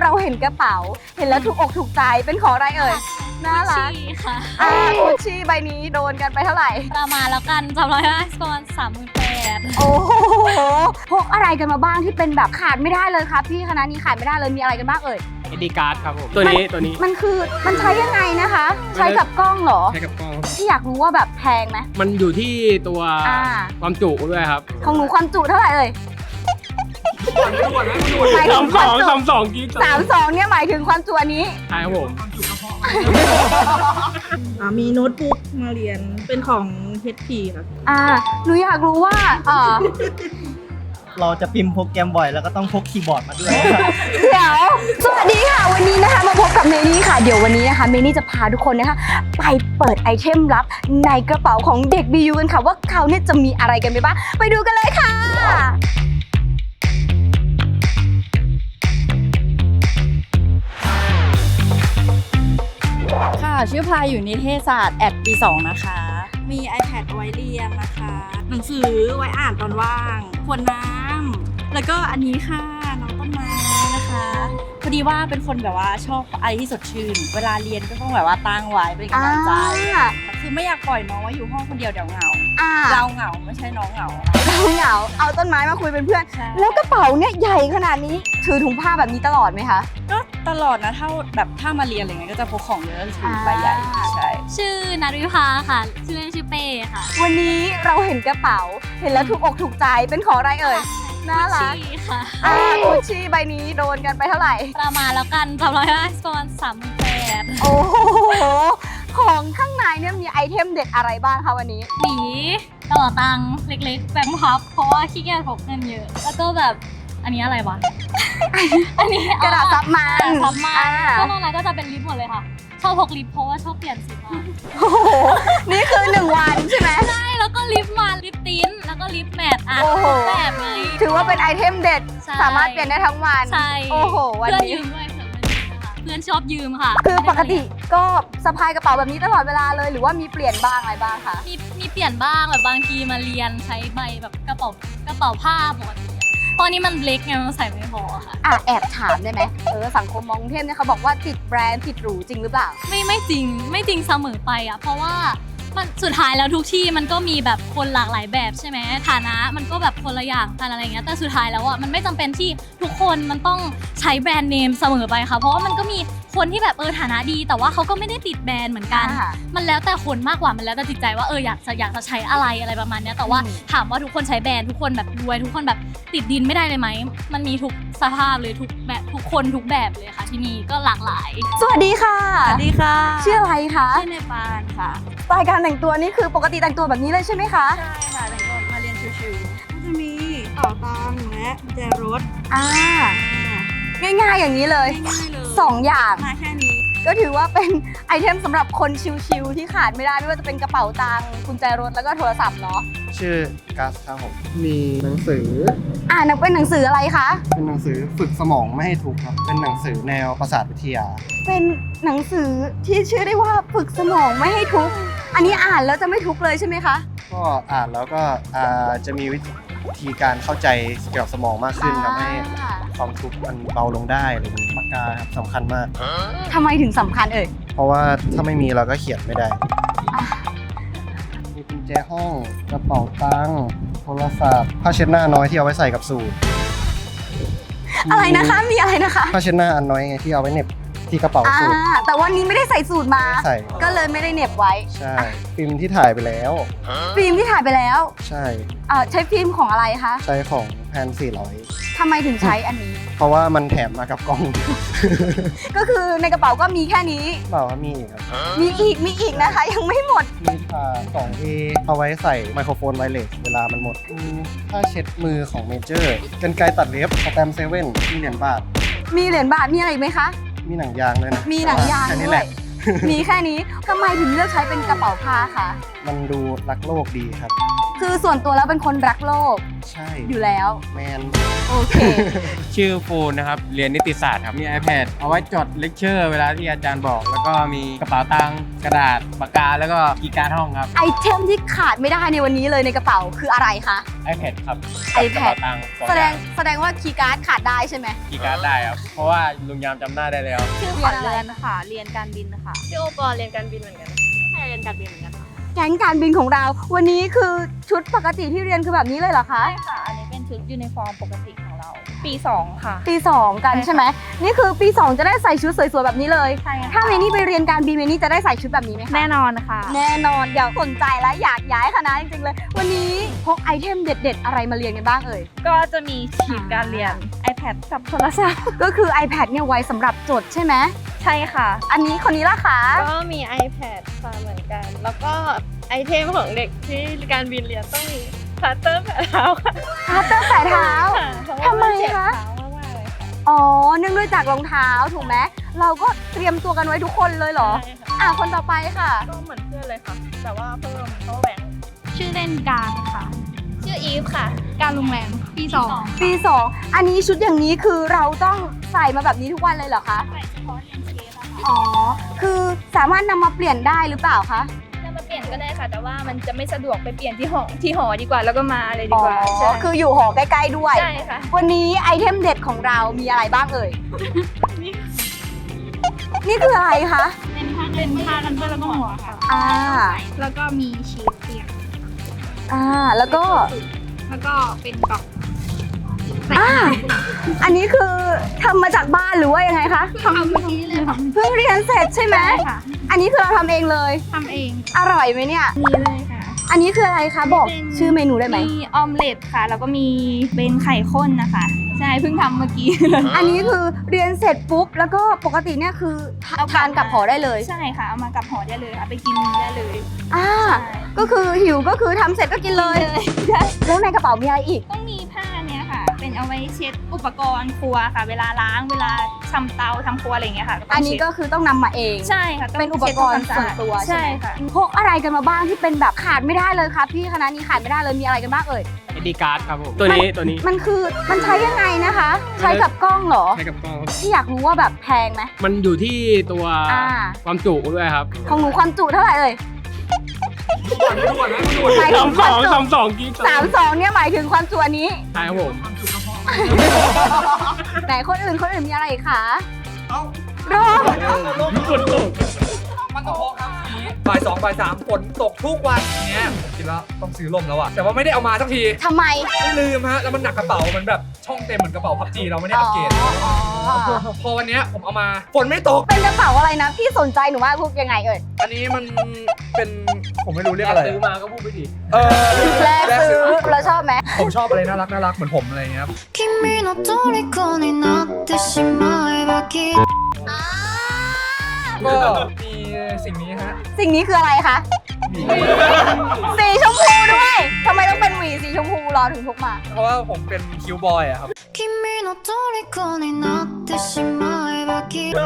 เราเห็นกระเป๋า เห็นแล้วถูกอกถูกใจเป็นของอะไรเอ่ยน่ารักชีค่ะอ่ากุชชี่ใบนี้โดนกันไปเท่าไหร่ ประมาณแล้วกันจำร้อยห้าประมาณสามหมื่นแปดโอ้โหพกอะไรกันมาบ้างที่เป็นแบบขาดไม่ได้เลยครับพี่คณะนี้ขาดไม่ได้เลยมีอะไรกันบ้างเอ่ยเอดีการ์ดครับผมตัวนี้ตัวนี้มันคือมันใช้ยังไงนะคะ ใช้กับกล้องเหรอ ใช้กับกล้องที่อยากรู้ว่าแบบแพงไหมมันอยู่ที่ตัวอ่าความจุด้วยครับ ของหนูความจุเท่าไหร่เอ่ย หมายถึสางมคสวามองจุสามสองกินสามสองเนี่ยหมายถึงความจุอันนี้ ใช่ครับผมอ่ามีโน้ตบุ๊กมาเรียนเป็นของ HP ค่ะ อ่าหนูอยากรู้ว่าเออเราจะพิมพ์โปรแกรมบ่อยแล้วก็ต้องพกคีย์บอร์ดมาด้วย เดี๋ยวสวัสดีค่ะ วันนี้นะคะมาพบกับเมนี่ค่ะ เดี๋ยววันนี้นะคะเมนี่จะพาทุกคนนะคะ ไปเปิดไอเทมลับในกระเป๋าของเด็ก BU กันค่ะ ว่าเขาเนี่ยจะมีอะไรกันไปบ้างไปดูกันเลยค่ะ ชื่อพายอยู่นิเทศศาสตร์แอดปี2นะคะ มี iPad เอาไว้เรียนนะคะ หนังสือไว้อ่านตอนว่างขวดน้ำแล้วก็อันนี้ค่ะ นะคะพอดีว่าเป็นคนแบบว่าชอบอะไรที่สดชื่น เวลาเรียนก็ต้องแบบว่าตั้งไว้เป็นกำลังใจ อ่า คือไม่อยากปล่อยน้องไว้อยู่ห้องคนเดียวเดี๋ยวเหงา อ่าเราเหงาไม่ใช่น้องเหงาเราเหงาเอาต้นไม้มาคุยเป็นเพื่อน ใช่ แล้วกระเป๋าเนี่ยใหญ่ขนาดนี้ ถือถุงผ้าแบบนี้ตลอดไหมคะ ก็ตลอดนะถ้าแบบถ้ามาเรียนอะไรเงี้ยก็จะพกของเยอะถือใบใหญ่อ่า ใช่ ชื่อนาริภาค่ะ ชื่อเล่นชื่อเป้ค่ะวันนี้เราเห็นกระเป๋า เห็นแล้วถูกอกถูกใจเป็นของอะไรเอ่ย น่ารักชีค่ะ อ่ากุชชี่ใบนี้โดนกันไปเท่าไหร่ ประมาณแล้วกันจำร้อยห้าประมาณสามหมื่นแปดโอ้โห ของข้างในเนี่ยมีไอเทมเด็ดอะไรบ้างคะวันนี้ หมีกระเป๋าตังค์เล็กๆแบงค์พับ เพราะว่าขี้เกียจพกเงินเยอะ แล้วก็แบบอันนี้อะไรวะ อันนี้กระดาษซับมันกระดาษซับมันอ่าก็นอกนั้นก็จะเป็นลิปหมดเลยค่ะ ชอบพกลิปเพราะว่าชอบเปลี่ยนสีมากโอ้โห นี่คือหนึ่งวันใช่ไหม ใช่แล้วก็ลิปมันลิปติ้นแล้วก็ลิปแมทอะโอ้โห แบบไง ถือว่าเป็นไอเทมเด็ด ใช่ สามารถเปลี่ยนได้ทั้งวัน ใช่โอ้โห วันเพื่อนนี้ ยืมด้วยเพื่อนยืมนะคะเพื่อนชอบยืมค่ะคือปกติก็สะพายกระเป๋าแบบนี้ตลอดเวลาเลย หรือว่ามีเปลี่ยนบ้างอะไรบ้างคะ มีมีเปลี่ยนบ้างแบบบางทีมาเรียนใช้ใบแบบกระเป๋ากระเป๋าผ้าปกติอะ ตอนนี้มันเล็กไงมันใส่ไม่พอค่ะ อะแอบถามได้ไหมเออสังคมมองกรุงเทพเนี่ยเขาบอกว่าติดแบรนด์ติดหรูจริงหรือเปล่า ไม่ไม่จริงไม่จริงเสมอไปอะเพราะว่ามันสุดท้ายแล้วทุกที่มันก็มีแบบคนหลากหลายแบบใช่ไหมฐานะมันก็แบบคนละอย่างกันอะไรเงี้ยแต่สุดท้ายแล้วอะมันไม่จำเป็นที่ทุกคนมันต้องใช้แบรนด์เนมเสมอไปค่ะ เพราะว่ามันก็มีคนที่แบบเออฐานะดี แต่ว่าเขาก็ไม่ได้ติดแบรนด์เหมือนกันอ่ามันแล้วแต่คนมากกว่ามันแล้วแต่จิตใจว่าเอออยากจะอยากจะใช้อะไรอะไรประมาณเนี้ยแต่ว่าอืมถามว่าทุกคนใช้แบรนด์ทุกคนแบบรวยทุกคนแบบติดดินไม่ได้เลยไหมมันมีทุกสภาพเลยทุกแบบทุกคนทุกแบบเลยค่ะ ที่นี่ก็หลากหลาย สวัสดีค่ะสวัสดีค่ะชื่ออะไรคะชื่อในปานค่ะสไตล์การแต่งตัวนี่คือปกติแต่งตัวแบบนี้เลยใช่ไหมคะใช่ค่ะแต่งตัวมาเรียนชิวๆก็จะมีเป๋าตังค์และกุญแจรถอ่า ง่ายๆอย่างนี้เลย ง่ายๆเลยสองอย่าง มาแค่นี้ ก็ถือว่าเป็นไอเทมสำหรับคนชิลๆที่ขาดไม่ได้ไม่ว่าจะเป็นกระเป๋าตังค์กุญแจรถแล้วก็โทรศัพท์เนาะชื่อกัสครับผมมีหนังสือ อ่านเป็นหนังสืออะไรคะ เป็นหนังสือฝึกสมองไม่ให้ทุกข์ครับ เป็นหนังสือแนวประสาทวิทยา เป็นหนังสือที่ชื่อได้ว่าฝึกสมองไม่ให้ทุกข์อันนี้อ่านแล้วจะไม่ทุกข์เลยใช่ไหมคะ ก็อ่านแล้วก็อ่าจะมีวิ ธีการเข้าใจเกี่ยวกับสมองมากขึ้นทำให้อ่าความทุกข์มันเบาลงได้อะไรอย่างนี้ปากกาครับสำคัญมาก ทำไมถึงสำคัญเอ่ยเพราะว่าถ้าไม่มีเราก็เขียนไม่ได้ มีกุญแจห้องกระเป๋าตังค์โทรศัพท์ผ้าเช็ดหน้าน้อยที่เอาไว้ใส่กับสูทอะไรนะคะ มีอะไรนะคะ ผ้าเช็ดหน้าอันน้อยไงที่เอาไว้เหน็บ ที่กระเป๋าอ่าสูทแต่วันนี้ไม่ได้ใส่สูตรมาใส่ ก็เลยไม่ได้เหน็บไว้ ใช่ฟิล์มที่ถ่ายไปแล้ว ฟิล์มที่ถ่ายไปแล้วใช่อ่าใช้ฟิล์มของอะไรคะใช้ของแพน400 ทำไมถึงใช้อันนี้ เพราะว่ามันแถมมากับกล้อง ก็คือในกระเป๋าก็มีแค่นี้ เปล่าว่ามีอีกครับมีอีกมีอีกนะคะ ยังไม่หมด มีผ่า 2A เอาไว้ใส่ไมโครโฟนไวเลสเวลามันหมดมีผ้าเช็ดมือของเมเจอร์กันไกรตัดเล็บสแตมเซเว่นมีเหรียญบาท มีเหรียญบาทมีอะไรอีกไหมคะ มีหนังยางด้วยนะมีหนังยางแค่นี้ด้แหวยละ มีแค่นี้ทำไมถึงเลือกใช้เป็นกระเป๋าผ้าคะ มันดูรักโลกดีครับ คือส่วนตัวแล้วเป็นคนรักโลกใช่อยู่แล้ว แมน โอเค ชื่อฟูนนะครับ เรียนนิติศาสตร์ครับ มี iPad เอาไว้จดเลคเชอร์เวลาที่อาจารย์บอก แล้วก็มีกระเป๋าตังค์กระดาษปากกา แล้วก็กีย์การ์ดห้องครับ ไอเทมที่ขาดไม่ได้ในวันนี้เลยในกระเป๋าคืออะไรคะ iPad ครับ iPad กระเป๋าตังค์สอแสดงอย่าแสดงว่าคีย์การ์ดขาดได้ใช่ไหมกีย์การ์ดได้ครับ เพราะว่าลุงยามจำหน้าได้แล้ว ชื่อขวัญเรือนค่ะ เรียนการบินค่ะชื่อโอปอเรียนการบินเหมือนกันใช่เรียนการบินเหมือนกันค่ะ แก๊งการบินของเรา วันนี้คือชุดปกติที่เรียนคือแบบนี้เลยเหรอคะ ใช่ค่ะ อันนี้เป็นชุดยูนิฟอร์มปกติของเรา ปี 2 ค่ะ ปี2กันใช่ไหมนี่คือปี2จะได้ใส่ชุดสวยๆแบบนี้เลย ใช่ค่ะถ้าเมนี่ไปเรียนการบินเมนี่จะได้ใส่ชุดแบบนี้ไหมคะ แน่นอนค่ะ แน่นอนอยากสนใจและอยากย้ายคณะจริงๆเลย วันนี้พกไอเทมเด็ด ๆ อะไรมาเรียนกันบ้างเอ่ย ก็จะมีชีทการเรียน iPad กับโทรศัพท์ก็คือ iPad เนี่ยไว้สำหรับจดใช่ไหม ใช่ค่ะ อันนี้คนนี้ล่ะคะก็มี iPad ค่ะเหมือนกัน แล้วก็ไอเทมของเด็กที่การบินเรียนต้องมีพลาสเตอร์แผลเท้าค่ะพาสเตอร์แผลเท้าเพราะทำไมว่าเจ็บคะเท้ามากๆเลยค่ะอ๋อเนื่องด้วยจากรองเท้าถูกไหมเราก็เตรียมตัวกันไว้ทุกคนเลยเหรอใช่ค่ะอะคนต่อไปค่ะ ก็เหมือนเพื่อนเลยค่ะ แต่ว่าเพิ่มเพราะแหวนชื่อเล่นการค่ะ ชื่ออีฟค่ะ การโรงแรมปีปี2อันนี้ชุดอย่างนี้คือเราต้องใส่มาแบบนี้ทุกวันเลยเหรอคะใส่เฉพาะเรียนเชฟ อะค่ะอ๋อ คือสามารถนำมาเปลี่ยนได้หรือเปล่าคะจะมาเปลี่ยนก็ได้ค่ะ แต่ว่ามันจะไม่สะดวกไปเปลี่ยนที่หอที่หอดีกว่าแล้วก็มาเลยดีอ๋อกว่าใช่คืออยู่หอใกล้ๆด้วย ใช่ค่ะ วันนี้ไอเทมเด็ดของเรามีอะไรบ้างเอ่ย นี่คืออะไรคะ เป็นผ้าเป็นผ้ากันเปื้อนแล้วก็หัวค่ะ อ่า แล้วก็มีชีทเตียงอ่า แล้วก็ แล้วก็เป็นกล่อง อ่าอันนี้คือทำมาจากบ้านหรือว่ายังไงคะทำเมื่อกี้เลยค่ะเพิ่งเรียนเสร็จใช่ไหมใช่ค่ะอันนี้คือเราทำเองเลย ทำเองอร่อยไหมเนี่ย นี่เลยค่ะ อันนี้คืออะไรคะบอกเป็นชื่อเมนูได้ไหม มีออมเล็ตค่ะ แล้วก็มีเป็นไข่ข้นนะคะ ใช่เพิ่งทำเมื่อกี้เลยอันนี้คือเรียนเสร็จปุ๊บแล้วก็ปกติเนี่ยคือทานกับหอได้เลยใช่ค่ะ เอามากับห่อได้เลยค่ะไปกินได้เลยอ่าใช่ก็คือหิวก็คือทำเสร็จก็กินเลย แล้วในกระเป๋ามีอะไรอีก ต้องมีผ้าเนี้ยค่ะ เป็นเอาไว้เช็ดอุปกรณ์ครัวค่ะ เวลาล้างเวลาทำเตาทำครัวอะไรอย่างเงี้ยค่ะต้งอันนี้เช็ดก็คือต้องนำมาเอง ใช่ค่ะต้งเป็นอุปกรณ์เช็ดส่วนทำคามสะอาดตัวใช่ไหมค่ะ พกอะไรกันมาบ้างที่เป็นแบบขาดไม่ได้เลยครับพี่คณะนี้ขาดไม่ได้เลยมีอะไรกันบ้างเอ่ย ID card ครับผม ตัวนี้ตัวนี้มันคือมันใช้ยังไงนะคะ ใช้กับกล้องเหรอ ใช้กับกล้องครับที่อยากรู้ว่าแบบแพงไหม มันอยู่ที่ตัวอ่า ความจุด้วยครับของหนูความจุเท่าไหร่เอ่ย หมายถึงสามคสวามจุองสามสองกิกสามสองเนี่ยหมายถึงความจุอันนี้ ใช่ครับผม ไหนคนอื่นคนอื่นมีอะไรอีกคะรอฝนตกมันก็พกครับทีนี้บ่ายสองบ่ายสามฝนตกทุกวันเนี้ยผมคิดว่าต้องซื้อร่มแล้วอะแต่ว่าไม่ได้เอามาสักทีทำไม ไม่ลืมฮะแล้วมันหนักกระเป๋ามันแบบช่องเต็มเหมือนกระเป๋าพับจีเราไม่ได้อัปเกรดอ๋ออ๋อพอวันเนี้ยผมเอามาฝนไม่ตก เป็นกระเป๋าอะไรนะ พี่สนใจหนูว่าพวกยังไงเอ่ย อันนี้มันเป็น ผมไม่รู้เรียกอะไร ซื้อมาก็พูดไปดิ เออ แรกซื้อแล้วชอบไหม ผมชอบอะไรน่ารักน่ารักเหมือนผมอะไรเงี้ยครับ 君の虜になってしまえばきっと ก็มีสิ่งนี้ฮะ สิ่งนี้คืออะไรคะ สีชมพูด้วยทำไมต้องเป็นหวีสีชมพูรอถึงพกมา เพราะว่าผมเป็นคิวบอยอะครับ 君の虜になってしまえばきっと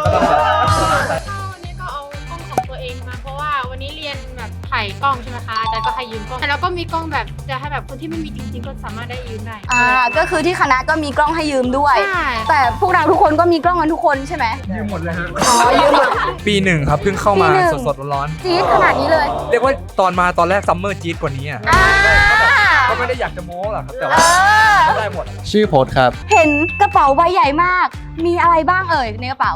วันนี้ก็เอากล้องของตัวเองมา เพราะว่าวันนี้เรียนแบบ ถ่ายกล้องใช่ไหมคะอาจารย์ก็ให้ยืมกล้องแต่เราก็มีกล้องแบบจะให้แบบคนที่ไม่มีจริงๆก็สามารถได้ยืมได้อ่าก็คือที่คณะก็มีกล้องให้ยืมด้วย ใช่แต่พวกเราทุกคนก็มีกล้องกันทุกคนใช่ไหมยืมหมดเลยฮะอ๋อยืมหมด ปีหนึ่งครับเพิ่งเข้ามาปีหนึ่ง สดๆร้อนจี๊ดขนาดนี้เลยๆเรียกว่าตอนมาตอนแรกซัมเมอร์จี๊ดกว่านี้อะอ่าก็ไม่ได้อยากจะโม้หรอกครับแต่เอว่าอก็ได้หมดชื่อโพสครับ เห็นกระเป๋าใบใหญ่มาก มีอะไรบ้างเอ่ยในกระเป๋า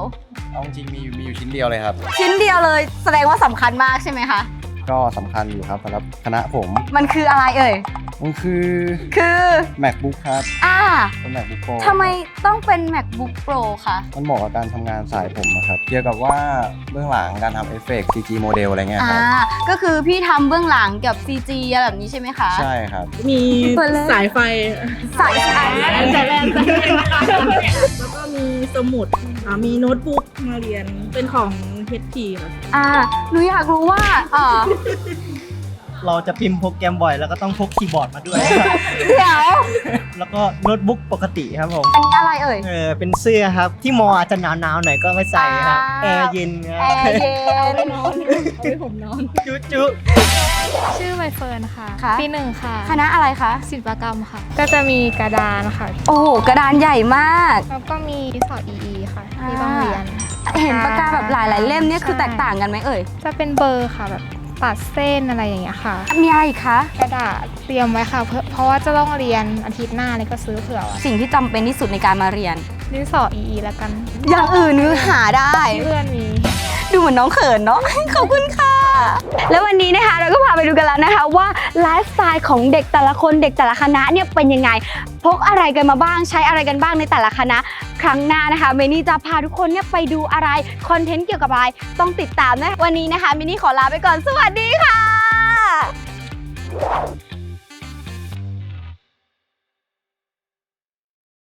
เอาจริงๆมีอยู่มีอยู่ชิ้นเดียวเลยครับ ชิ้นเดียวเลยแสดงว่าสำคัญมากใช่ไหมคะ ก็สำคัญอยู่ครับสำหรับคณะผมมันคืออะไรเอ่ย มันคือ คือ MacBook ครับอ่าเป็น MacBook Pro ทำไมต้องเป็น macbook pro คะ มันเหมาะกับการทำงานสายผมอะครับเกี่ยวกับว่าเบื้องหลังการทำเอฟเฟกต์ CG โมเดลอะไรเงี้ยคอ่ารับก็คือพี่ทำเบื้องหลังเกี่ยวกับ CG อะไรแบบนี้ใช่ไหมคะ ใช่ครับ มีเปิดเลยสายไฟสายสายสายแลนแล้วก็มีสมุดอ่ามีโน้ตบุ๊กมาเรียนเป็นของ HP ค่ะอ่าหนูอยากรู้ว่าเอ่อ เราจะพิมพ์โปรแกรมบ่อยแล้วก็ต้องพกคีย์บอร์ดมาด้วย เดี๋ยวแล้วก็โน้ตบุ๊กปกติครับผม อันนี้อะไรเอ่ย เออเป็นเสื้อครับที่มออาจจะหนาวๆหน่อยก็ไม่ใส่ครับอ่าแอร์เย็นคแอรับร์เย็นเอาไว้นอนเอาไว้ผมนอน จุ๊จุชื่อใบเฟิร์นค่ะ ค่ะ ปีหนึ่งค่ะคณะอะไรคะ ศิลปกรรมค่ะ ก็จะมีกระดานค่ะ โอ้โห กระดานใหญ่มาก แล้วก็มีสอบ EE ค่ะ ที่ต้องเรียน เห็นปากกาแบบหลายๆเล่มเนี่ยคือใช่แตกต่างกันไหมเอ่ย จะเป็นเบอร์ค่ะแบบตัดเส้นอะไรอย่างเงี้ยค่ะ มีอะไรอีกคะ กระดาษเตรียมไว้ค่ะ เพราะเพราะว่าจะต้องเรียนอาทิตย์หน้าเลยก็ซื้อเผื่อไว้สิ่งที่จำเป็นที่สุดในการมาเรียน ดินสอ EE แล้วกันอย่างอื่นคือหาได้เพื่อนมี ดูเหมือนน้องเขินเนาะ ขอบคุณค่ะ แล้ววันนี้นะคะเราก็พาไปดูกันแล้วนะคะว่าไลฟ์สไตล์ของเด็กแต่ละคนเด็กแต่ละคณะเนี่ยเป็นยังไงพกอะไรกันมาบ้างใช้อะไรกันบ้างในแต่ละคณะ ครั้งหน้านะคะเมนี่จะพาทุกคนเนี่ยไปดูอะไรคอนเทนต์เกี่ยวกับอะไรต้องติดตามนะวันนี้นะคะเมนี่ขอลาไปก่อนสวัสดีค่ะ